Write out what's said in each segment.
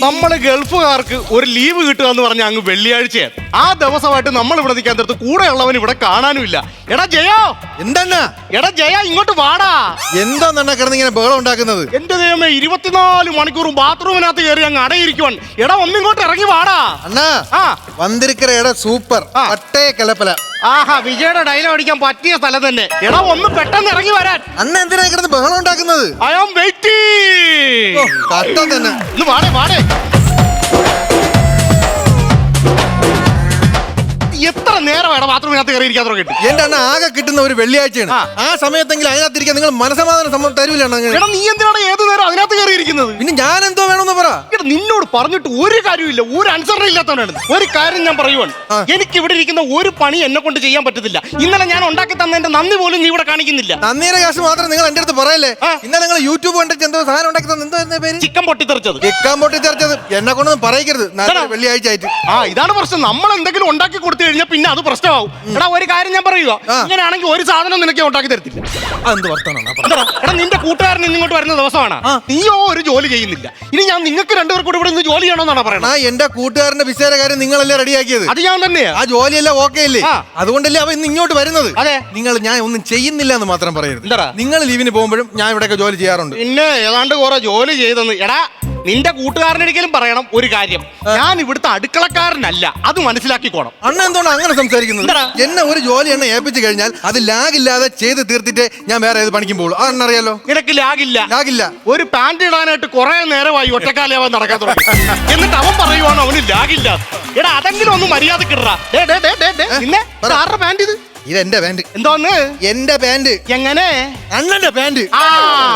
നമ്മൾ ഗൾഫുകാർക്ക് ഒരു ലീവ് കിട്ടുക എന്ന് പറഞ്ഞ അങ്ങ് വെള്ളിയാഴ്ചയാണ് ആ ദിവസമായിട്ട് നമ്മൾ ഇവിടെ നിൽക്കാൻ തീർത്ത് കൂടെയുള്ളവൻ ഇവിടെ കാണാനുമില്ല. എടാ ജയോ! എന്താണ് എടാ ജയ ഇങ്ങോട്ട് വാടാ. എന്താ കിടന്ന് ഇങ്ങനെ ബഹളം ഉണ്ടാക്കുന്നത്? എന്റെ ദൈവമേ ഇരുപത്തിനാല് മണിക്കൂറും ബാത്റൂമിനകത്ത് കയറി അങ്ങ് അടയിരിക്കുവാൻ. എടാ ഒന്നിങ്ങോട്ട് ഇറങ്ങി വാടാ. അണ്ണാ ആ. വந்திരിക്കര സൂപ്പർ ആ. പട്ടേ കലപ്പല. ആഹാ വിജയുടെ ഡയലോഗ് അടിക്കാൻ പറ്റിയ സ്ഥലം തന്നെ. എടാ ഒന്ന് പെട്ടെന്ന് ഇറങ്ങി വരാൻ. അന്ന് എന്തിനാ കിടന്ന് ബഹളം ഉണ്ടാക്കുന്നത്? ഐ ആം വെയിറ്റിംഗ് ഓ, കഷ്ടം തന്നെ. ഒന്ന് വാടേ വാടേ. എത്ര നേരമാണ് ബാത്റൂമിനകത്ത് കയറി ഇരിക്കാൻ തുടങ്ങിയിട്ട്? എന്റെ അണ്ണ ആകെ കിട്ടുന്ന ഒരു വെള്ളിയാഴ്ചയാണ്. ആ. സമയത്തെങ്കിലും അതിനകത്തിരിക്കാൻ നിങ്ങൾ മനസമാധാനം സമ്മതം തരൂല അണ്ണാ എടാ നീ എന്തിനാണ് നേരം അതിനകത്ത് കയറിയിരിക്കുന്നത്? പിന്നെ ഞാൻ എന്തോ വേണമെന്ന് പറ. എടാ നിന്നോട് പറഞ്ഞിട്ട് ഒരു കാര്യമില്ല ഒരു അൻസറിനെ ഇല്ലാത്തവനാണ് ഒരു കാര്യം ഞാൻ പറയുവാണ്. ആ. എനിക്ക് ഇവിടെ ഇരിക്കുന്ന ഒരു പണി എന്നെ കൊണ്ട് ചെയ്യാൻ പറ്റത്തില്ല. ഇന്നലെ ഞാൻ ഉണ്ടാക്കി തന്നതിന്റെ നന്ദി പോലും നീ ഇവിടെ കാണിക്കുന്നില്ല. നന്ദിയുടെ കാശ് മാത്രം നിങ്ങൾ എന്റെ അടുത്ത് പറയല്ലേ? ആ. ഇന്നലെ നിങ്ങൾ യൂട്യൂബ് കണ്ടിട്ട് എന്തോ സാധനം ഉണ്ടാക്കി തന്നെ എന്തോ പേര്? ചിക്കൻ പൊട്ടിത്തെറിച്ചത്. ചിക്കൻ പൊട്ടി ചേർച്ചത് എന്നെ കൊണ്ടൊന്നും പറയിക്കരുത് നാളെ എടാ. വെള്ളിയാഴ്ച ആയിട്ട് ആ ഇതാണ് പ്രശ്നം. നമ്മൾ എന്തെങ്കിലും ഉണ്ടാക്കി കൊടുത്തു കഴിഞ്ഞാൽ പിന്നെ അത് പ്രശ്നമാവും. എടാ ഒരു കാര്യം ഞാൻ പറയുക ആ. ഇങ്ങനെയാണെങ്കിൽ ഒരു സാധനം നിനക്ക് ഞാൻ ഉണ്ടാക്കി തരത്തില്ല. എന്ത് വർത്താനാണ് എടാ നിന്റെ കൂട്ടുകാരൻ ഇങ്ങോട്ട് വരുന്ന ദിവസമാണ്. ആ. നീയോ ഒരു ജോലി ചെയ്യുന്നില്ല. ഇനി ഞാൻ നിങ്ങൾക്ക് രണ്ടുപേർ കൂടി ഇവിടെ നിന്ന് ജോലി ചെയ്യണമെന്നാണ് ആ പറയുന്നത് എന്റെ കൂട്ടുകാരന്റെ വിസയുടെ കാര്യം നിങ്ങളല്ലേ റെഡിയാക്കിയത്. അത് ഞാൻ തന്നെയാ. ആ ജോലിയെല്ലാം ഓക്കെ അല്ലേ ആ. അതുകൊണ്ടല്ലേ അവൻ ഇന്ന് ഇങ്ങോട്ട് വരുന്നത്? അതെ. നിങ്ങൾ ഞാൻ ഒന്നും ചെയ്യുന്നില്ല എന്ന് മാത്രം പറയരുത്. നിങ്ങൾ ലീവിന് പോകുമ്പോഴും ഞാൻ ഇവിടെയൊക്കെ ജോലി ചെയ്യാറുണ്ട്. പിന്നെ ഏതാണ്ട് കുറെ ജോലി ചെയ്തെന്ന്. എടാ നിന്റെ കൂട്ടുകാരനൊരിക്കലും പറയണം ഒരു കാര്യം. ഞാൻ ഇവിടുത്തെ അടുക്കളക്കാരനല്ല. അത് മനസ്സിലാക്കിക്കോണം. അണ്ണ എന്തുകൊണ്ട് അങ്ങനെ സംസാരിക്കുന്നത്? എന്നെ ഒരു ജോലി എന്നെ ഏൽപ്പിച്ചു കഴിഞ്ഞാൽ അത് ലാഗില്ലാതെ ചെയ്ത് തീർത്തിട്ട് ഞാൻ വേറെ ഏത് പണിക്കും പോകുള്ളൂ. അറിയാലോ? നിനക്ക് ലാഗില്ല. ലാഗില്ല. ഒരു പാന്റ് ഇടാനായിട്ട് കുറെ നേരമായി ഒറ്റക്കാലയാവാൻ നടക്കാൻ തുടങ്ങി. എന്നിട്ട് അവൻ പറയുവാണോ അവന് ലാഗില്ല. എടാ അതെങ്കിലും ഒന്ന് മര്യാദ കിടറാ പിന്നെ പറ. ആരുടെ പാന്റ് ഇത്? ഇത് എന്റെ പാന്റ്. എന്തോന്ന്? എന്റെ പാന്റ്. എങ്ങനെ? അണ്ണന്റെ പാന്റ്. ആ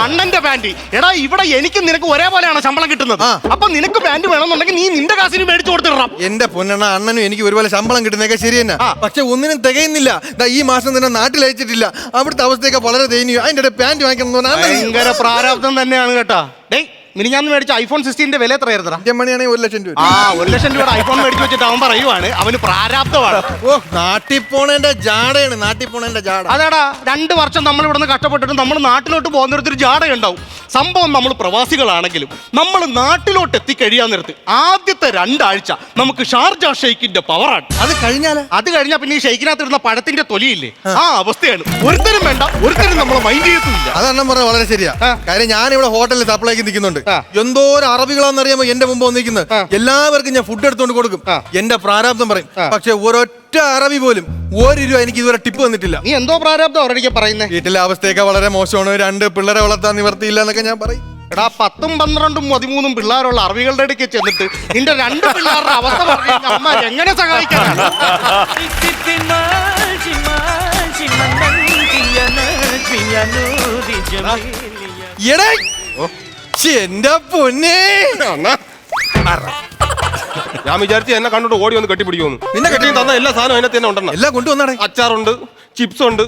അണ്ണന്റെ പാന്റ്. എടാ ഇവിടെ എനിക്ക് നിനക്ക് ഒരേപോലെയാണ് ശമ്പളം കിട്ടുന്നത്. ആ. അപ്പൊ നിനക്ക് പാന്റ് വേണമെന്നുണ്ടെങ്കിൽ നീ നിന്റെ കാശിന് മേടിച്ചു കൊടുത്തിടാം എന്റെ പൊന്നണ അണ്ണനും എനിക്ക് ഒരുപോലെ ശമ്പളം കിട്ടുന്നതൊക്കെ ശരി തന്നെ. ആ. പക്ഷെ ഒന്നിനും തികയുന്നില്ല. ദാ ഈ മാസം തന്നെ നാട്ടിൽ അയച്ചിട്ടില്ല. അവിടുത്തെ അവസ്ഥയൊക്കെ വളരെ ദയനീയം. അതിന്റെ പാന്റ് വാങ്ങിക്കണം എന്ന് പറഞ്ഞാൽ അണ്ണൻ ഭയങ്കര പ്രാരാബ്ദം തന്നെയാണ് കേട്ടോ. ഡേയ് മിനി ഞാൻ മേടിച്ച ഐഫോൺ സിക്സ്റ്റീന്റെ വില എത്രയായിരുന്നടാ? അഞ്ച് മണിയാണെങ്കിൽ ഒരു ലക്ഷം രൂപ. ആ ഒരു ലക്ഷം രൂപയുടെ ഐഫോൺ മേടിച്ചു വെച്ചിട്ട് അവൻ പറയുവാണ് അവന് പ്രാരാബ്ദമാണ്. ഓ നാട്ടിൽ പോണേന്റെ ജാടയാണ് നാട്ടിൽ പോണേന്റെ ജാട. അതാടാ രണ്ട് വർഷം നമ്മൾ ഇവിടുന്ന് കഷ്ടപ്പെട്ടിട്ട് നമ്മൾ നാട്ടിലോട്ട് പോകുന്നൊരു ജാട ഉണ്ടാവും സംഭവം നമ്മൾ പ്രവാസികളാണെങ്കിലും നമ്മൾ നാട്ടിലോട്ട് എത്തിക്കഴിയാൻ നിർത്തി ആദ്യത്തെ രണ്ടാഴ്ച നമുക്ക് ഷാർജ ഷെയ്ക്കിന്റെ പവറാണ് അത് കഴിഞ്ഞാൽ അത് കഴിഞ്ഞാൽ പിന്നെ ഈ ഷെയ്ക്കിനകത്തിരുന്ന പഴത്തിന്റെ തൊലിയില്ലേ? ആ. അവസ്ഥയാണ്. ഒരുത്തരും വേണ്ട ഒരുത്തരും നമ്മളെ മൈൻഡ് ചെയ്യത്തില്ല അതെണ്ണം പറഞ്ഞ വളരെ ശരിയാ. കാര്യം ഞാൻ ഇവിടെ ഹോട്ടലിൽ സപ്ലൈക്ക് നിൽക്കുന്നുണ്ട്. ആ. അറബികളാന്ന് അറബികളാണെന്നറിയാമോ എന്റെ മുമ്പ് വന്നിരിക്കുന്നത് എല്ലാവർക്കും ഞാൻ ഫുഡ് എടുത്തുകൊണ്ട് കൊടുക്കും എന്റെ പ്രാരാബ്ദം പറയും. പക്ഷെ ഒരൊറ്റ അറബി പോലും ഒരു രൂപ എനിക്ക് ഇതുവരെ ടിപ്പ് തന്നിട്ടില്ല നീ എന്തോ പ്രാരാബ്ദം അവരടിക്കാൻ പറയുന്നത് വീട്ടിലെ അവസ്ഥയൊക്കെ വളരെ മോശമാണ് രണ്ട് പിള്ളേരെ വളർത്താൻ നിവർത്തിയില്ല എന്നൊക്കെ ഞാൻ പറയും എടാ പത്തും പന്ത്രണ്ടും പതിമൂന്നും പിള്ളേരുള്ള അറബികളുടെ ഇടയ്ക്ക് ചെന്നിട്ട് നിന്റെ രണ്ട് പിള്ളേരുടെ അവസ്ഥ പറഞ്ഞു അമ്മ എങ്ങനെ സഹായിക്കാനാണ് എടേ എന്റെ പൊന്നേ. ഞാൻ വിചാരിച്ചു എന്നെ കണ്ടോട്ട് ഓടി വന്ന് കെട്ടിപ്പിടിക്കുമെന്ന്. നിന്നെ കെട്ടി തന്ന എല്ലാ സാധനവും അതിനകത്ത് തന്നെ ഉണ്ടെന്ന്. എല്ലാം കൊണ്ടുവന്നാടേ അച്ചാറുണ്ട് ചിപ്സ് ഉണ്ട്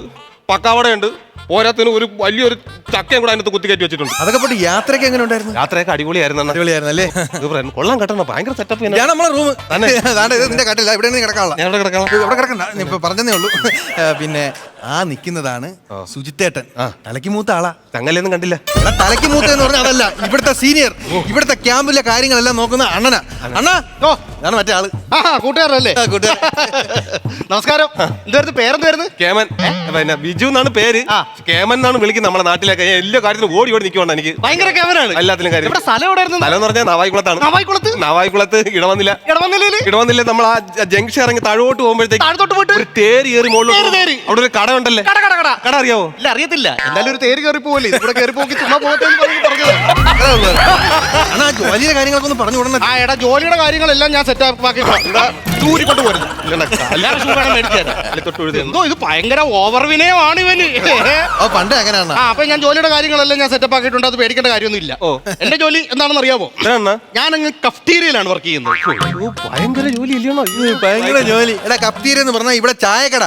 പക്കാവടയുണ്ട്. പോരാത്തിന് ഒരു വലിയൊരു ചക്കയും കൂടെ അതിനകത്ത് കുത്തി കയറ്റി വെച്ചിട്ടുണ്ട്. അതൊക്കെ പോട്ട് യാത്രയ്ക്ക് എങ്ങനെ ഉണ്ടായിരുന്നു? യാത്രയൊക്കെ അടിപൊളിയായിരുന്നു അണ്ണാ. അടിപൊളിയായിരുന്നല്ലേ ഇത്. കൊള്ളാൻ കെട്ടണം ഭയങ്കര സെറ്റപ്പ് ഞാൻ നമ്മളെ റൂം തന്നെ? നിന്റെ കട്ടില്ല ഇവിടെ കിടക്കാനുള്ള. ഞാൻ ഇവിടെ കിടക്കാം. ഇവിടെ കിടക്കണ്ട. ഞാൻ ഇപ്പൊ പറഞ്ഞതേ ഉള്ളൂ. ഏ, പിന്നെ ആ നിൽക്കുന്നതാണ് സുജിത്തേട്ടൻ. തലയ്ക്ക് മൂത്ത ആളാ. തങ്ങലൊന്നും കണ്ടില്ല. എടാ, തലയ്ക്ക് മൂത്ത എന്ന് പറഞ്ഞാൽ അതല്ല. ഇവിടുത്തെ സീനിയർ ഇവിടുത്തെ ക്യാമ്പിലെ കാര്യങ്ങളെല്ലാം നോക്കുന്ന അണ്ണനാ. അണ്ണാ ഓ. ഞാൻ മറ്റേ ആൾ. ആ കൂട്ടുകാരല്ലേ ആ, കൂട്ടുകാരൻ. നമസ്കാരം. എന്തായിരുന്നു പേരെന്തായിരുന്നു കേമൻ. പിന്നെ ബിജു എന്നാണ് പേര്. ആ. കേമൻ എന്നാണ് വിളിക്കുന്നത് നമ്മുടെ നാട്ടിലൊക്കെ. ഞാൻ എല്ലാ കാര്യത്തിലും ഓടി ഓടി നിൽക്കുവാണ് എനിക്ക്. ഭയങ്കര കേമനാണ്. എല്ലാത്തിലും കാര്യം. ഇവിടെ സ്ഥലം എവിടെ സ്ഥലം എന്ന് പറഞ്ഞാൽ നവായിക്കുളത്താണ്. നവായിക്കുളത്ത്? നവായിക്കുളത്ത് ഇടവന്നില്ല. ഇടവന്നില്ലേ ഇടവന്നില്ല നമ്മൾ ആ ജംഗ്ഷൻ ഇറങ്ങി താഴോട്ട് പോകുമ്പോഴത്തേക്ക് താഴത്തോട്ട് പോയിട്ട്? ഒരു തേര് കയറി തേര്, മുകളിലോട്ട് തേര്. അവിടെ ഒരു കട ഉണ്ടല്ലേ കട കട കട. കട അറിയാവോ? ഇല്ല അറിയത്തില്ല. എന്തായാലും ഒരു തേര് കയറി പോവല്ലേ ഇവിടെ കയറി പോക്കി ചുമ്മാ പോകട്ടെ അണ്ണാ ജോലിയുടെ കാര്യങ്ങളൊക്കെ പറഞ്ഞു വിടണം ആ എടാ ജോലിയുടെ കാര്യങ്ങളെല്ലാം ഞാൻ സെറ്റ് ആക്കി. ചൂരിക്കൊണ്ട് വരുന്നു എല്ലാവരും ഷൂ വേണം മേടിച്ചു തരാം. എന്തോ ഇത് ഭയങ്കര ഓവർ വിനയമാണ് ഇവന്. ഓ പണ്ട് എങ്ങനെയാണ്? ആ അപ്പൊ ഞാൻ ജോലിയുടെ കാര്യങ്ങളെല്ലാം ഞാൻ സെറ്റപ്പ് ആക്കിയിട്ടുണ്ട്. അത് പേടിക്കേണ്ട കാര്യമൊന്നുമില്ല. ഓ. എന്റെ ജോലി എന്താണെന്ന് അറിയാമോ ഞാൻ അങ്ങ് കഫ്റ്റീരിയയിലാണ് വർക്ക് ചെയ്യുന്നത്. ഭയങ്കര ജോലി ഇല്ലയോ ഭയങ്കര ജോലി. എടാ കപ്തീര എന്ന് പറഞ്ഞാൽ ഇവിടെ ചായക്കട.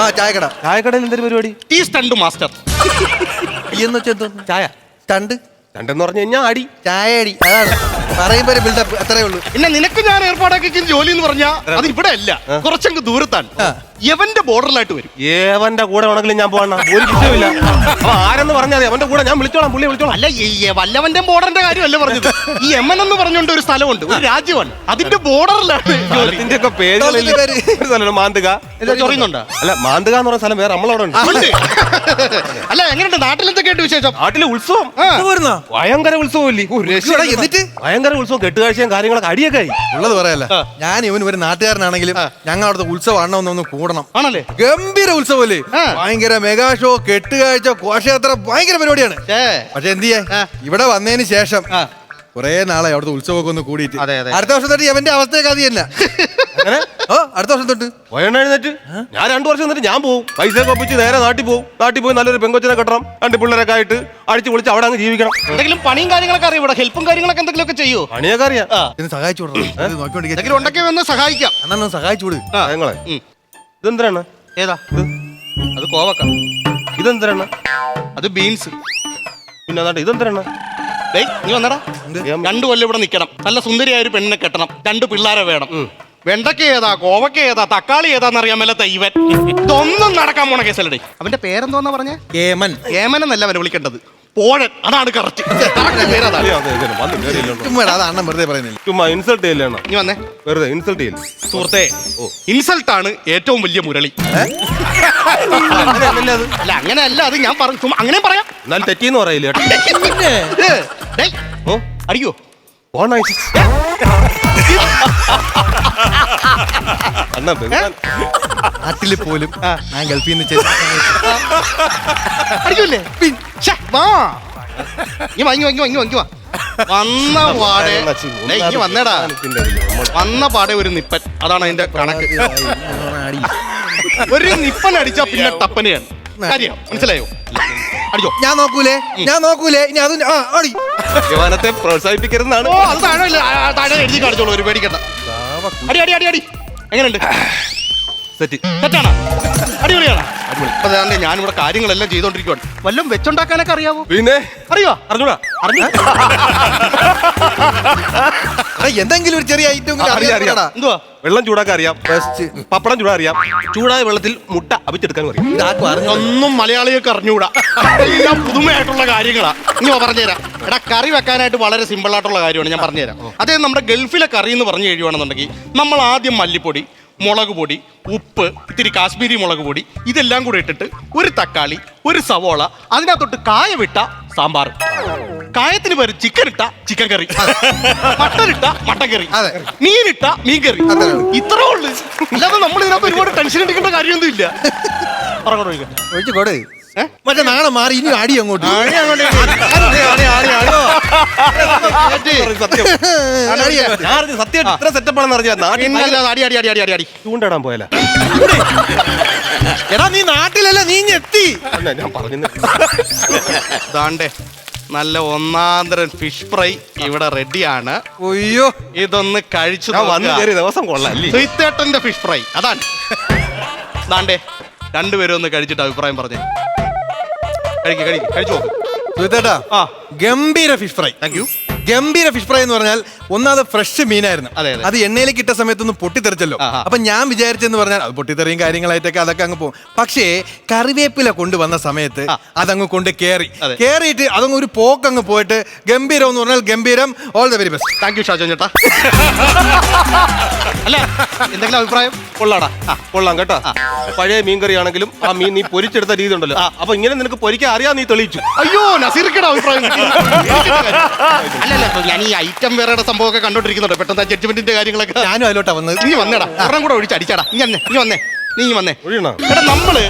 ആ ചായക്കട. ചായക്കടയിൽ എന്തൊരു പരിപാടി? ടീ സ്റ്റണ്ട് മാസ്റ്റർ എന്ന് വെച്ചാൽ ചായ. സ്റ്റണ്ട് രണ്ടെന്ന് പറഞ്ഞു കഴിഞ്ഞാൽ അടി. ചായ അടി അതാണ്. പറയുമ്പോ ഒരു ബിൽഡപ്പ് അത്രേ ഉള്ളൂ. പിന്നെ നിനക്ക് ഞാൻ ഏർപ്പാടാക്കി ജോലി എന്ന് പറഞ്ഞാൽ അത് ഇവിടെ അല്ല കുറച്ചങ്ങ് ദൂരത്താണ്. എവന്റെ ബോർഡറിലായിട്ട് വരും. ഏവന്റെ കൂടെ വേണമെങ്കിലും ഞാൻ പോകണം ഒരു വിഷയമില്ല അപ്പൊ ആരെന്ന് പറഞ്ഞാൽ അവന്റെ കൂടെ ഞാൻ വിളിച്ചോളാം പുള്ളി വിളിച്ചോളാം. അല്ല ഈ വല്ലവന്റെ ബോർഡറിന്റെ കാര്യമല്ല പറഞ്ഞത്. ഈ എം എൻ എന്ന് പറഞ്ഞുകൊണ്ട് ഒരു സ്ഥലമുണ്ട് ഒരു രാജ്യമാണ്. അതിന്റെ ബോർഡറിലാണ്. ഒക്കെ പേരുകളില്ല മാന്തുക. ചൊറിയുന്നുണ്ടോ. അല്ല മാന്തുക എന്ന് പറഞ്ഞ സ്ഥലം വേറെ നമ്മളവിടെ ഉണ്ട്. അല്ല എങ്ങനെയുണ്ട്? നാട്ടിലെന്തൊക്കെ ആയിട്ട് വിശേഷം? നാട്ടിലെ ഉത്സവം. ഭയങ്കര ഉത്സവമില്ലേ? ഓ, എന്നിട്ട്? ഭയങ്കര ഉത്സവം. കെട്ടുകാഴ്ചയും കാര്യങ്ങളൊക്കെ അടിയൊക്കെ ആയി. ഉള്ളത് പറയല്ല? ഞാൻ ഇവൻ ഒരു നാട്ടുകാരനാണെങ്കിലും ഞങ്ങൾ അവിടുത്തെ ഉത്സവം അണ്ണൊന്നൊന്ന് കൂടണം. ആണല്ലേ? ഗംഭീര ഉത്സവമല്ലേ? ഭയങ്കര മെഗാ ഷോ കെട്ടുകാഴ്ച ഘോഷയാത്ര ഭയങ്കര പരിപാടിയാണ്. പക്ഷെ എന്ത് ചെയ്യാ? ഇവിടെ വന്നതിന് ശേഷം. കുറെ നാളെ അവിടുത്തെ ഉത്സവമൊക്കെ ഒന്ന് കൂടിയിട്ട്. അടുത്ത വർഷം തൊട്ട് എവന്റെ അവസ്ഥയൊക്കെ അത് തന്നെ അടുത്ത വർഷം തൊട്ട്. വയണ്ണ എഴുന്നേറ്റ്? ഞാൻ രണ്ടു വർഷം എന്നിട്ട് ഞാൻ പോകും പൈസ കപ്പിച്ച് നേരെ നാട്ടിൽ പോകും നാട്ടിൽ പോയി നല്ലൊരു പെങ്കൊച്ചിനെ കെട്ടണം. രണ്ട് പിള്ളേരൊക്കെ ആയിട്ട് അടിച്ചു വിളിച്ച് അവിടെ അങ്ങ് ജീവിക്കണം. എന്തെങ്കിലും പണിയും കാര്യങ്ങളൊക്കെ അറിയാം ഇവിടെ? ഹെൽപ്പും കാര്യങ്ങളൊക്കെ എന്തെങ്കിലുമൊക്കെ ചെയ്യോ? പണിയൊക്കെ അറിയാം. സഹായിച്ചു എന്തെങ്കിലും ഉണ്ടെങ്കിൽ വന്ന് സഹായിക്കാം. അണ്ണൻ സഹായിച്ചു വിട്. ആ. ഏതാ? ഇത്? അത് കോവക്ക. ഇതെന്തിനാണ്? അത് ബീൻസ്. പിന്നെ അതാണ്ട് ഇതെന്തിനാണ്? ഡേയ് നീ വന്നടാ. രണ്ടു കൊല്ലം ഇവിടെ നിൽക്കണം നല്ല സുന്ദരിയായ ഒരു പെണ്ണിനെ കെട്ടണം. രണ്ട് പിള്ളേരെ വേണം. വെണ്ടക്ക ഏതാ? കോവക്ക ഏതാ? തക്കാളി ഏതാന്ന് അറിയാൻ തൈവൻ ഇവൻ. ഇതൊന്നും നടക്കാൻ പോണ കേസല്ലേ അവന്റെ പേരെന്തോന്നാ പറഞ്ഞേ? കേമൻ ഏമൻ എന്നല്ല അവനെ വിളിക്കേണ്ടത്. പോഴൻ. അതാണ് കറക്റ്റ് അയ്യോ, അതെ, അണ്ണൻ വെറുതെ പറയുന്നില്ല. ചുമ്മാ ഇൻസൾട്ട് ചെയ്യല്ലേ അണ്ണാ? നീ വന്നേ. വെറുതെ ഇൻസൾട്ട് ചെയ്യല്ലേ? സുഹൃത്തെ ഇൻസൾട്ട് ആണ് ഏറ്റവും വലിയ മുരളി. അങ്ങനെയല്ലല്ലേ അത്. അല്ല അങ്ങനെ അല്ല അത് ഞാൻ പറഞ്ഞു ചുമ്മാ അങ്ങനെ പറയാം. എന്നാൽ തെറ്റിന്ന് പറയില്ല? ഏ, ഡേയ്, ഓ. അടിയോ ഓണായി അണ്ണാ ബഹുമാൻ. നാട്ടിൽ പോലും ഞാൻ ഗൾഫിൽ നിന്ന് അടിക്കൂലേ ശ്ശെ, വാ ഇങ്ങ് വാ, ഇങ്ങ് വാ, ഇങ്ങ് വാ, ഇങ്ങ് വാ, ഇങ്ങ് വാ. വന്ന പാടെ ഡേയ്, ഇങ്ങ് വന്നേടാ. വന്ന പാടെ ഒരു നിപ്പൻ. അതാണ് അതിന്റെ കണക്ക്. ഒരു നിപ്പൻ അടിച്ചാ പിന്നെ ടപ്പനെയാണ് കാര്യം മനസ്സിലായോ? അടിച്ചോ. ഞാൻ നോക്കൂലേ? ഞാൻ നോക്കൂലേ? ഇനി അതും ആ അടി. യവാനത്തെ പ്രോത്സാഹിപ്പിക്കരുതെന്നാണ്. ഓ അത് താഴെ ഇല്ല, ആ, താഴെ എഴുതി കാണിച്ചോളൂ ഒരു പേടിക്കണ്ട. അടി അടി അടി അടി. എങ്ങനെയുണ്ട്? സെറ്റ്. തെറ്റാണോ? അടിപൊളിയാണ്? അപ്പൊ ദാണ്ടെ ഞാനിവിടെ കാര്യങ്ങളെല്ലാം ചെയ്തോണ്ടിരിക്കുവാണ്. വല്ലതും വെച്ചുണ്ടാക്കാനൊക്കെ അറിയാവോ? പിന്നെ? അറിയോ? അറിഞ്ഞൂടാ. അറിഞ്ഞു. എന്തെങ്കിലും ഒരു ചെറിയ ഐറ്റം അറിയാം, അറിയാം. എന്തുവാ വെള്ളം ചൂടാക്കാൻ അറിയാം. ബെസ്റ്റ് പപ്പടം ചൂടാ അറിയാം. ചൂടായ വെള്ളത്തിൽ മുട്ട അവിച്ചെടുക്കാൻ അറിയാം ഒന്നും മലയാളികൾക്ക് അറിഞ്ഞൂടാ. എല്ലാം പുതുമയായിട്ടുള്ള കാര്യങ്ങളാ. ഇനി പറഞ്ഞുതരാം. എടാ കറി വെക്കാനായിട്ട് വളരെ സിമ്പിൾ ആയിട്ടുള്ള കാര്യമാണ് ഞാൻ പറഞ്ഞുതരാം. അതേ നമ്മുടെ ഗൾഫിലെ കറി എന്ന് പറഞ്ഞു കഴിയുവാണെന്നുണ്ടെങ്കിൽ നമ്മൾ ആദ്യം മല്ലിപ്പൊടി മുളക് പൊടി ഉപ്പ് ഇത്തിരി കാശ്മീരി മുളക് പൊടി ഇതെല്ലാം കൂടി ഇട്ടിട്ട് ഒരു തക്കാളി ഒരു സവോള അതിനകത്തൊട്ട് കായ വിട്ട സാമ്പാർ. കായത്തിന് പേര് ചിക്കൻ ഇട്ട ചിക്കൻ കറി മട്ടൻ ഇട്ട മട്ടൻ കറി അതെ. മീനിട്ട മീൻ കറി ഇത്ര ഇത്രേ ഉള്ളു. അല്ലാതെ നമ്മൾ ഇതിനകത്ത് ഒരുപാട് ടെൻഷൻ എടുക്കേണ്ട കാര്യമൊന്നുമില്ല. പറഞ്ഞോളൂ. ഒഴിച്ചു കൊടു? മറ്റേ നാളെ മാറി ഇനി ആടി അങ്ങോട്ട്. ആടി അങ്ങോട്ട്. ആടി ആടി. സത്യം. ഇത്ര സെറ്റപ്പ് ആണെന്ന് അറിയാം നാട്ടിൽ പിന്നല്ലാതെ അടി അടി അടി അടി അടി അടി. ചൂണ്ടിടാൻ പോയല്ല? എടാ നീ നാട്ടിലല്ല നീ എത്തി. ഞാൻ പറഞ്ഞു ദാണ്ടേ നല്ല ഒന്നാന്തരം ഫിഷ് ഫ്രൈ ഇവിടെ റെഡിയാണ് അയ്യോ. ഇതൊന്ന് കഴിച്ചു ദിവസം കൊള്ളാം ഫിഷ് ഫ്രൈ അതാണ്. ദാണ്ടേ രണ്ടുപേരും ഒന്ന് കഴിച്ചിട്ട് അഭിപ്രായം പറഞ്ഞേ. കഴിക്ക് കഴിക്കും കഴിച്ചു? നോക്ക് സുഹൃത്തേട്ടാ ആ. ഗംഭീര ഫിഷ് ഫ്രൈ താങ്ക് യു ഗംഭീര ഫിഷ് ഫ്രൈ എന്ന് പറഞ്ഞാൽ ഒന്നാമത് ഫ്രഷ് മീനായിരുന്നു. അതെ, അതെ. അത് എണ്ണയിലേക്ക് ഇട്ട സമയത്തൊന്നും പൊട്ടിത്തെറിച്ചല്ലോ. അപ്പൊ ഞാൻ വിചാരിച്ചെന്ന് പറഞ്ഞാൽ അത് പൊട്ടിത്തെറിയും കാര്യങ്ങളായിട്ടൊക്കെ അതൊക്കെ അങ്ങ് പോകും. പക്ഷേ കറിവേപ്പില കൊണ്ടുവന്ന സമയത്ത് ആ. അതങ്ങ് കൊണ്ട് കയറി അതെ. കേറിയിട്ട് അതങ്ങ് ഒരു പോക്കങ്ങ് പോയിട്ട് ഗംഭീരം എന്ന് പറഞ്ഞാൽ ഗംഭീരം all the very best thank you Shajon ചേട്ടാ. അല്ല? എന്തെങ്കിലും അഭിപ്രായം? കൊള്ളാടാ. ആ, കൊള്ളാം കേട്ടോ. പഴയ മീൻകറി ആണെങ്കിലും ആ മീൻ നീ പൊരിച്ചെടുത്ത രീതി ഉണ്ടല്ലോ. അപ്പൊ ഇങ്ങനെ നിനക്ക് പൊരിക്കാൻ അറിയാൻ നീ തെളിയിച്ചു. അയ്യോ നസീർക്കയുടെ അഭിപ്രായം. കിട്ടി. അല്ലല്ല ഇപ്പൊ ഞാൻ ഈ ഐറ്റം വേറെ സംഭവമൊക്കെ കണ്ടോണ്ടിരിക്കുന്നുണ്ട്. പെട്ടെന്ന് ജഡ്ജ്മെന്റിന്റെ കാര്യങ്ങളൊക്കെ ഞാനും അതിലോട്ടാ വന്നത്. നീ വന്നേടാ. ഒരെണ്ണം കൂടെ ഒഴിച്ച് അടിച്ചാടാ. നീ വന്നേ നീ വന്നേ നീ വന്നേ. ഒഴിയണോ? എടാ നമ്മൾ ഈ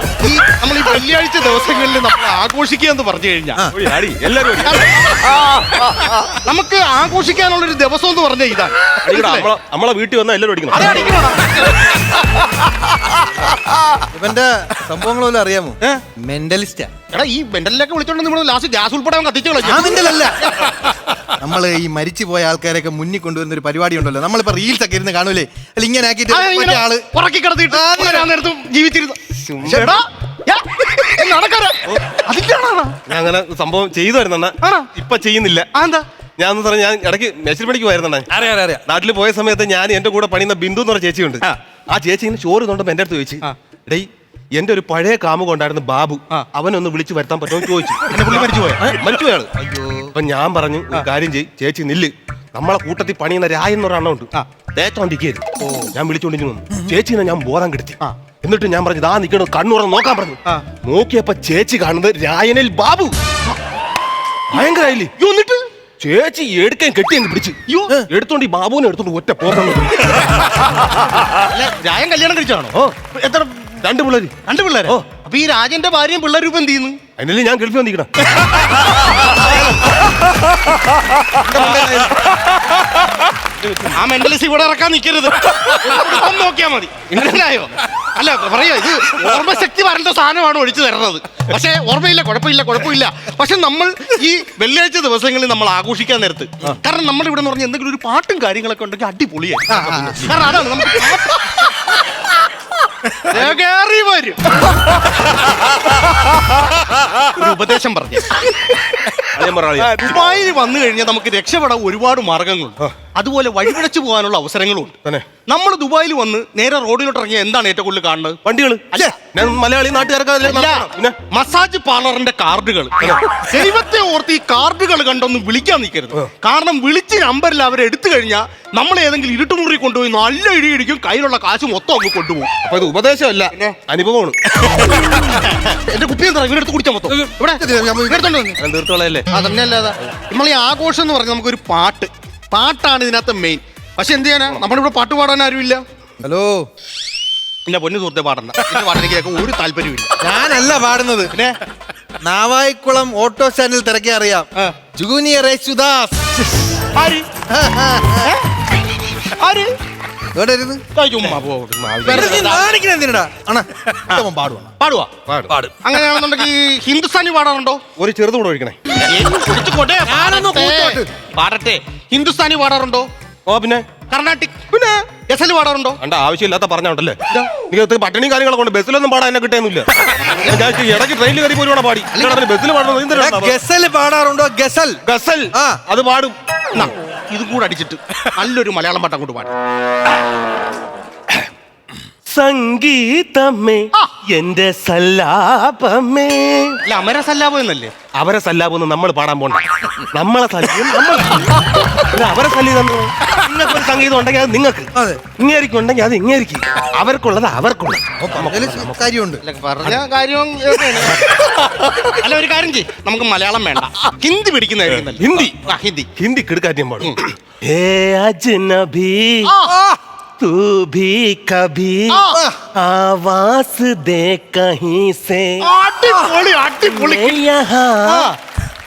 നമ്മൾ ഈ വെള്ളിയാഴ്ച ദിവസങ്ങളിൽ നമ്മൾ ആഘോഷിക്കുക എന്ന് പറഞ്ഞു കഴിഞ്ഞാൽ. അടി എല്ലാരും അടി. നമുക്ക് ആഘോഷിക്കാനുള്ള ഒരു ദിവസം എന്ന് പറഞ്ഞ ഇതാണ് അടിക്കടാ, നമ്മളെ നമ്മളെ വീട്ടിൽ വന്നാൽ എല്ലാരും അടിക്കണം. ഇവന്റെ സംഭവങ്ങളൊന്നും അറിയാമോ? മെന്റലിസ്റ്റാ എടാ ഈ മെന്റലിലൊക്കെ വിളിച്ചോണ്ട് നമ്മൾ ലാസ്റ്റ് ഗ്യാസ് ഉൾപ്പെടെ അവൻ കത്തിച്ചു കളഞ്ഞു. മെന്റലല്ല നമ്മൾ ഈ മരിച്ചു പോയ ആൾക്കാരൊക്കെ മുന്നിൽ കൊണ്ടുവരുന്ന ഒരു പരിപാടി ഉണ്ടല്ലോ. നമ്മളിപ്പോ റീൽസ് ഒക്കെ ഇരുന്ന് കാണൂലേ? അല്ല ഇങ്ങനെ ആക്കിയിട്ട് മറ്റേ ആൾ ഉറക്കി കിടത്തിയിട്ട് ആ, അങ്ങനെ. ഞാൻ നേരത്തും ജീവിച്ചിരുന്നു. എടാ, യാ, ഇത് നടക്കാരാ അതിന്റെ ഞാൻ അങ്ങനെ സംഭവം ചെയ്തു വരുന്ന? ഇപ്പൊ ചെയ്യുന്നില്ല. എന്താ? ഞാൻ എന്ന് പറഞ്ഞാൽ ഞാൻ ഇടയ്ക്ക് മെച്ചിൽ പണിക്ക് പോയിരുന്ന അറിയാം അറിയാം നാട്ടിൽ പോയ സമയത്ത് ഞാൻ എന്റെ കൂടെ പണിയുന്ന ബിന്ദു എന്ന് പറഞ്ഞ ചേച്ചിയുണ്ട്. ആ. ചേച്ചി ഇങ്ങനെ ചോറ് തോണ്ടുമ്പോ എന്റെ അടുത്ത് ചോദിച്ചു ഡേയ് എന്റെ ഒരു പഴയ കാമുക ഉണ്ടായിരുന്നു ബാബു. അവനൊന്ന് വിളിച്ചു വരുത്താൻ പറ്റുമോ ചോദിച്ചു. എന്നെ പുള്ളി മരിച്ചു പോയോ? മരിച്ചുപോയാണ് അപ്പൊ ഞാൻ പറഞ്ഞു കാര്യം ചെയ് ചേച്ചി നില്ല്. നമ്മളെ കൂട്ടത്തിൽ പണിയുന്ന രായ എന്ന് പറഞ്ഞ ഉണ്ട്. ആ. തേച്ചോണ്ടിരിക്കുന്നു ഞാൻ വിളിച്ചോണ്ടിഞ്ഞു ചേച്ചി ചേച്ചിനെ ഞാൻ ബോധം കെടുത്തി. ആ. എന്നിട്ട് ഞാൻ പറഞ്ഞു ദാ നിൽക്കണം കണ്ണുറന്ന് നോക്കാൻ പറഞ്ഞു. ആ. നോക്കിയപ്പോ ചേച്ചി കാണുന്നത് രായനിൽ ബാബു. ഭയങ്കരായില്ലേ? എന്നിട്ട്? ചേച്ചി എടുക്കാൻ കെട്ടി അങ്ങ് പിടിച്ച്. എടുത്തോണ്ട് ഈ ബാബുവിനെ എടുത്തോണ്ട് ഒറ്റ അല്ല രായൻ കല്യാണം കഴിച്ചാണോ എത്ര? രണ്ട് പിള്ളേര്. രണ്ട് പിള്ളേര്? ഓ. അപ്പൊ ഈ രാജന്റെ ഭാര്യയും പിള്ളേരും ഇപ്പൊ എന്ത് ചെയ്യുന്നു? അതിനല്ലേ ഞാൻ ഗൾഫിൽ വന്നിരിക്കണം. ആ മെന്റലിസ്റ്റ് ഇവിടെ ഇറക്കാൻ നിൽക്കരുത് നോക്കിയാ മതി. മനസ്സിലായോ? അല്ല പറയാ ഇത് ഓർമ്മശക്തി വരേണ്ട സാധനമാണ് ഒഴിച്ചു തരുന്നത്. പക്ഷേ ഓർമ്മയില്ല കുഴപ്പമില്ല കുഴപ്പമില്ല. പക്ഷെ നമ്മൾ ഈ വെള്ളിയാഴ്ച ദിവസങ്ങളിൽ നമ്മൾ ആഘോഷിക്കാൻ നേരത്ത് കാരണം നമ്മൾ ഇവിടെ പറഞ്ഞ പറഞ്ഞാൽ എന്തെങ്കിലും ഒരു പാട്ടും കാര്യങ്ങളൊക്കെ ഉണ്ടെങ്കിൽ അടിപൊളിയായി. കാരണം അതാണ് ദേ കേറി വരും. ഒരു ഉപദേശം പറഞ്ഞു. ദുബായിൽ വന്നു കഴിഞ്ഞാൽ നമുക്ക് രക്ഷപ്പെടാൻ ഒരുപാട് മാർഗങ്ങളുണ്ട്. അതുപോലെ വഴിപിഴച്ചു പോകാനുള്ള അവസരങ്ങളും ഉണ്ട് തന്നെ. നമ്മൾ ദുബായിൽ വന്ന് നേരെ റോഡിലോട്ട് ഇറങ്ങിയ എന്താണ് ഏറ്റവും കൂടുതൽ കാണുന്നത്? വണ്ടികൾ അല്ല. ഞാൻ മലയാളി നാട്ടുകാർക്ക് മസാജ് പാർലറിന്റെ കാർഡുകൾ ദൈവത്തെ ഓർത്ത് ഈ കാർഡുകൾ കണ്ടൊന്ന് വിളിക്കാൻ നിൽക്കരുത്. കാരണം വിളിച്ച് നമ്പറിൽ അവരെ എടുത്തു കഴിഞ്ഞാൽ നമ്മൾ ഏതെങ്കിലും ഇരുട്ടുമുറി കൊണ്ടുപോയി നല്ല ഇഴിയിടിക്കും കയ്യിലുള്ള കാശ് മൊത്തം അങ്ങ് കൊണ്ടുപോകും. അപ്പൊ ഇത് ഉപദേശമല്ല അനുഭവമാണ് എന്റെ കുപ്പി എന്താ? ഇവിടെ എടുത്ത് കുടിച്ചാൽ മൊത്തം. ഇവിടെ. എടുത്തോണ്ട് വന്ന്. ഞാൻ തീർത്തോളല്ലേ അതന്നെയല്ലാതെ നമ്മൾ ഈ ആഘോഷം എന്ന് പറഞ്ഞാൽ നമുക്കൊരു പാട്ട്. പാട്ടാണ് ഇതിനകത്ത് മെയിൻ പക്ഷെ എന്ത് ചെയ്യാനാ? നമ്മളിവിടെ പാട്ട് പാടാൻ ആരുമില്ല. ഹലോ? പിന്നെ പൊന്നു സുഹൃത്തെ പാടണ്ട. എന്റെ പാടാനേ കേൾക്കാൻ ഒരു താല്പര്യമില്ല ഞാനല്ല പാടുന്നത്. പിന്നെ? നാവായിക്കുളം ഓട്ടോ ചാനൽ തിരക്കി അറിയാം. ആ. ജൂനിയർ യേശുദാസ്. ആര്? ആര്? എവിടെ ഇരുന്ന്? ആ, ചുമ്മാ പോ, ചുമ്മാ. വെറുതെ നീ നാണിക്കണ എന്തിനടാ? അണ. പാടുവാ. പാടുവാ? പാട്. അങ്ങനെയാണെന്നുണ്ടെങ്കിൽ ഹിന്ദുസ്ഥാനി പാടാറുണ്ടോ? ഒരു ചെറുത് കൂടെ ഒഴിക്കണേ. ഞാനൊന്ന്. പാടട്ടെ. ഹിന്ദുസ്ഥാനി പാടാറുണ്ടോ? ഓ പിന്നെ? കർണാട്ടിക്. പിന്നെ? ഗസൽ പാടാറുണ്ടോ? കണ്ട ആവശ്യമില്ലാത്ത പറഞ്ഞോണ്ടല്ലേ? നിങ്ങൾക്ക് പട്ടിണി കാര്യങ്ങളൊക്കെ കൊണ്ട് ബസ്സിലൊന്നും പാടാൻ എന്നെ കിട്ടുന്നില്ല ഞാൻ ഈ ഇടയ്ക്ക് ട്രെയിനിൽ കയറി പോലും പാടി. ബസ്സിൽ ഗസൽ പാടാറുണ്ടോ? ഗസൽ. ഗസൽ. ആ. അത് പാടും. എന്നാ, ഇത് കൂടെ അടിച്ചിട്ട് നല്ലൊരു മലയാളം പാട്ട് അങ്ങോട്ട് പാടും സംഗീതമേ ആ. എന്റെ സല്ലാപമേ. അല്ല അമര സല്ലാപം എന്നല്ലേ? അവരെ സല്ലാപൊന്നും നമ്മൾ പാടാൻ പോണ്ട. നമ്മളെ സല്യം നമ്മൾ അവരെ സല്യം നിങ്ങൾക്ക് ഒരു സംഗീതം ഉണ്ടെങ്കിൽ അത് നിങ്ങൾക്ക്. അതെ. ഇങ്ങേരിക്കും ഉണ്ടെങ്കിൽ അത് ഇങ്ങേരിക്കും. അവർക്കുള്ളത് അവർക്കുള്ളത് അതിൽ കാര്യമുണ്ട്. അല്ല പറഞ്ഞ കാര്യം ഇതൊക്കെയാണ്. അല്ല ഒരു കാര്യം ചെയ്യ്. നമുക്ക് മലയാളം വേണ്ട. ഹിന്ദി പിടിക്കുന്നതായിരിക്കും നല്ലത്. ഹിന്ദി? ആ ഹിന്ദി. ഹിന്ദി കിടക്കാറ്റിയും പാടും. ഏ അജ്നബി. तू भी कभी ആ. आवाज दे कहीं से അടിപൊളി അടിപൊളി मैं यहाँ ആ.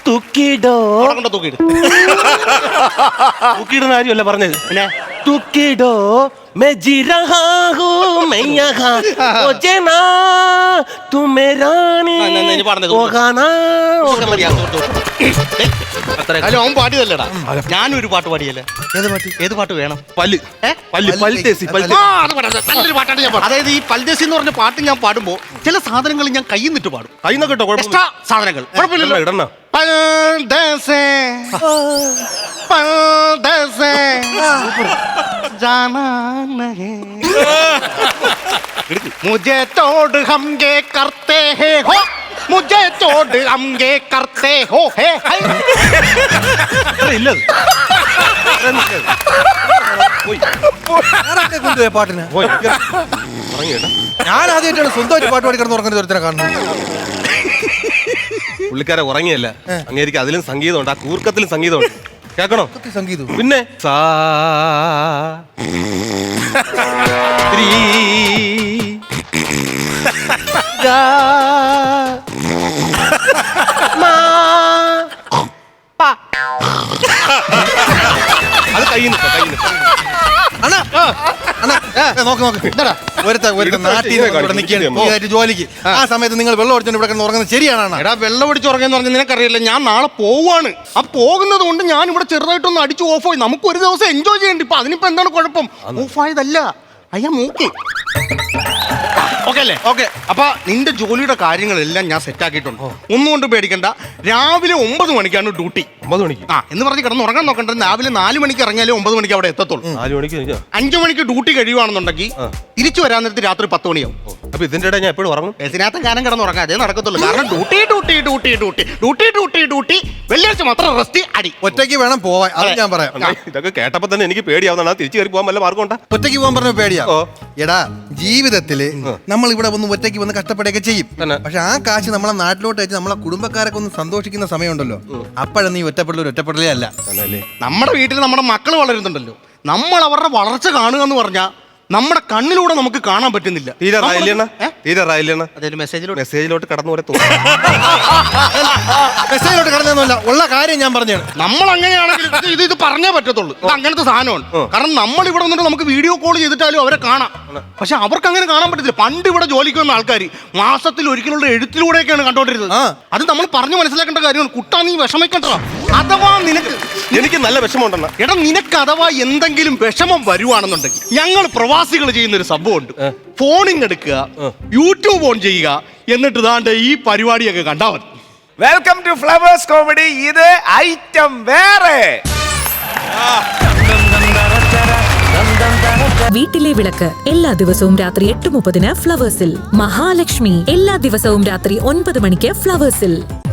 തുക്കിടോ അവിടെ കൊണ്ട് തൂക്കിയിട് തുക്കിടുന്ന കാര്യമല്ല പറഞ്ഞത് പിന്നെ തുക്കിടോ मैं जी रहा हूँ मैं यहाँ ओ जना तू मेरा नी ആ, ഞാൻ- ഞാൻ ഇനി പാടുന്നത് ओ गाना ओ ഇവിടെ മതി, അകത്തോട്ട് തൂക്ക്. ഏയ്, ഹലോ അവൻ പാടിയതല്ലേടാ ഞാനൊരു പാട്ട് പാടിയല്ലേ ഏത് പാട്ട് ഏത് പാട്ട് വേണം പല്ല് ഏ? പല്ല് പൽത്തേസി ആ, പല്ല് അത് പാടാം. നല്ലൊരു പാട്ടാണ് ഞാൻ പാടും അതായത് ഈ പൽദേശി എന്ന് പറഞ്ഞ പാട്ട് ഞാൻ പാടുമ്പോ ചില സാധനങ്ങൾ ഞാൻ കയ്യിൽ നിന്നിട്ട് പാടും കൈന്ന് കേട്ടോ എക്സ്ട്രാ സാധനങ്ങൾ കുഴപ്പമില്ലല്ലോ ഇടണ പൽദേശേ പൽദേശേ जाना नहीं मुझे तोड़ हम ये करते हैं हो मुझे तोड़ हम ये करते हो हे है ഇല്ല ആരൊക്കെ കൊണ്ടുപോയ പാട്ടിന് പോയി ഉറങ്ങി കേട്ടോ ഞാൻ ആദ്യമായിട്ടാണ് സ്വന്തമായിട്ട് പാട്ട് പാടി കിടന്ന് ഉറങ്ങുന്ന ഒരുത്തനെ കാണുന്നത് പുള്ളിക്കാരെ ഉറങ്ങിയല്ല അങ്ങേരിക്ക് അതിലും സംഗീതമുണ്ട് ആ കൂർക്കത്തിലും സംഗീതമുണ്ട് കേൾക്കണോ? സത്യ സംഗീതം. പിന്നെ? സാ. ത്രീ. ഗാ. മാ. പ. അത് കയ്യിൽ നിൽക്കാം കയ്യിൽ നിൽക്കാം അണ്ണാ അണ്ണാ നോക്ക് നോക്ക്? ഒരുത്ത ഇരുന്ന് നാട്ടിൽ ഇവിടെ നിൽക്കുകയാണ്. ജോലിക്ക്. ആ. സമയത്ത് നിങ്ങൾ വെള്ളം അടിച്ചോണ്ട് ഇവിടെ കിടന്ന് ഉറങ്ങുന്നത് ശരിയാണ് എടാ വെള്ളം അടിച്ച് ഉറങ്ങുന്ന പറഞ്ഞാൽ നിനക്കറിയില്ല ഞാൻ നാളെ പോവാണ്. ആ പോകുന്നത് കൊണ്ട് ഞാൻ ഇവിടെ ചെറുതായിട്ടൊന്ന് അടിച്ച് ഓഫ് ആയി. നമുക്ക് ഒരു ദിവസം എൻജോയ് ചെയ്യണ്ട. ഇപ്പൊ അതിനിപ്പോ എന്താണ് കുഴപ്പം? ഓഫ് ആയതല്ല. അയ്യാ മൂക്ക്. ഓക്കെ അല്ലേ? ഓക്കെ. അപ്പൊ നിന്റെ ജോലിയുടെ കാര്യങ്ങളെല്ലാം ഞാൻ സെറ്റ് ആക്കിയിട്ടുണ്ട്. ഒന്നും കൊണ്ട് പേടിക്കണ്ട. രാവിലെ ഒമ്പത് മണിക്കാണ് ഡ്യൂട്ടി. ഒമ്പത് മണിക്ക്. ആ എന്ന് പറഞ്ഞ് കിടന്ന് ഉറങ്ങാൻ നോക്കണ്ട രാവിലെ നാല് മണിക്ക് ഇറങ്ങിയാലേ ഒമ്പത് മണിക്ക് അവിടെ എത്തത്തുള്ളൂ. നാല് മണിക്ക് കഴിഞ്ഞാ അഞ്ചു മണിക്ക് ഡ്യൂട്ടി കഴിയുവാണെന്നുണ്ടെങ്കിൽ തിരിച്ചു വരാൻ നേരത്ത് രാത്രി പത്ത് മണിയാവും. അപ്പൊ ഇതിന്റെ ഇടയിൽ ഞാൻ എപ്പോഴും ഉറങ്ങും? ബസ്സിനകത്ത് കാലം കിടന്ന് ഉറങ്ങാം. അതേ നടക്കത്തുള്ളൂ. കാരണം duty duty duty duty. Duty duty duty. വെള്ളിയാഴ്ച മാത്രം റെസ്റ്റ് അടി. ഒറ്റയ്ക്ക് വേണം പോവാൻ. അത് ഞാൻ പറയാം. ഇതൊക്കെ കേട്ടപ്പോ തന്നെ എനിക്ക് പേടിയാവുന്നതാണ്. തിരിച്ചു കയറി പോകാൻ വല്ല മാർഗം ഉണ്ടാ ഒറ്റയ്ക്ക് പോകാൻ പറഞ്ഞ പേടിയാ. ഓ. എടാ ജീവിതത്തിൽ നമ്മൾ ഇവിടെ വന്ന് ഒറ്റയ്ക്ക് വന്ന് കഷ്ടപ്പെടുകയൊക്കെ ചെയ്യും. പക്ഷെ ആ കാശ് നമ്മളെ നാട്ടിലോട്ട് അയച്ച് നമ്മളെ കുടുംബക്കാരൊക്കെ ഒന്ന് സന്തോഷിക്കുന്ന സമയമുണ്ടല്ലോ. അപ്പോഴൊന്നും നീ ഒറ്റപ്പെടൽ ഒരു ഒറ്റപ്പെടലേ അല്ല. നമ്മുടെ വീട്ടിൽ നമ്മുടെ മക്കൾ വളരുന്നുണ്ടല്ലോ. നമ്മൾ അവരുടെ വളർച്ച കാണുക എന്ന് പറഞ്ഞാൽ നമ്മുടെ കണ്ണിലൂടെ നമുക്ക് കാണാൻ പറ്റുന്നില്ല. തീരെ റായില്ലണ്ണ ഏ? തീരെ റായില്ലണ്ണ അതൊരു മെസ്സേജിലൂടെ മെസ്സേജിലോട്ട് കടന്നു പോലെ തോന്നുന്നു മെസ്സേജിലോട്ട് കടന്നൊന്നുമല്ല ഉള്ള കാര്യം ഞാൻ പറഞ്ഞാണ്. നമ്മൾ അങ്ങനെയാണെങ്കിൽ ഇത് ഇത് ഇത് പറഞ്ഞേ പറ്റത്തുള്ളൂ. ഇത് അങ്ങനത്തെ സാധനമാണ്. കാരണം നമ്മൾ ഇവിടെ നിന്നിട്ട് നമുക്ക് വീഡിയോ കോൾ ചെയ്തിട്ടാലും അവരെ കാണാം. പക്ഷെ അവർക്ക് അങ്ങനെ കാണാൻ പറ്റത്തില്ല. പണ്ട് ഇവിടെ ജോലിക്ക് വന്ന ആൾക്കാർ മാസത്തിൽ ഒരിക്കലുള്ള എഴുത്തിലൂടെയൊക്കെയാണ് കണ്ടോണ്ടിരുന്നത്. അത് നമ്മൾ പറഞ്ഞു മനസ്സിലാക്കേണ്ട കാര്യമാണ്. കുട്ടാ നീ വിഷമിക്കണ്ടോ. അഥവാ നിനക്ക് എനിക്ക് നല്ല വിഷമമുണ്ടെണ്ണ എടാ നിനക്ക് അഥവാ എന്തെങ്കിലും വിഷമം വരുവാണെന്നുണ്ടെങ്കിൽ ഞങ്ങൾ പ്രവാസികൾ ചെയ്യുന്ന ഒരു സംഭവമുണ്ട് ഫോണിങ് എടുക്കുക യൂട്യൂബ് ഓൺ ചെയ്യുക എന്നിട്ട് ഇതാണ്ട് ഈ പരിപാടിയൊക്കെ കണ്ടാൽ മതി. വെൽക്കം ടു ഫ്ലവേഴ്സ് കോമഡി ഇത് ഐറ്റം വേറെ. വീട്ടിലെ വിളക്ക് എല്ലാ ദിവസവും രാത്രി എട്ട് മുപ്പതിന് ഫ്ലവേഴ്സിൽ മഹാലക്ഷ്മി എല്ലാ ദിവസവും രാത്രി ഒൻപത് മണിക്ക് ഫ്ലവേഴ്സിൽ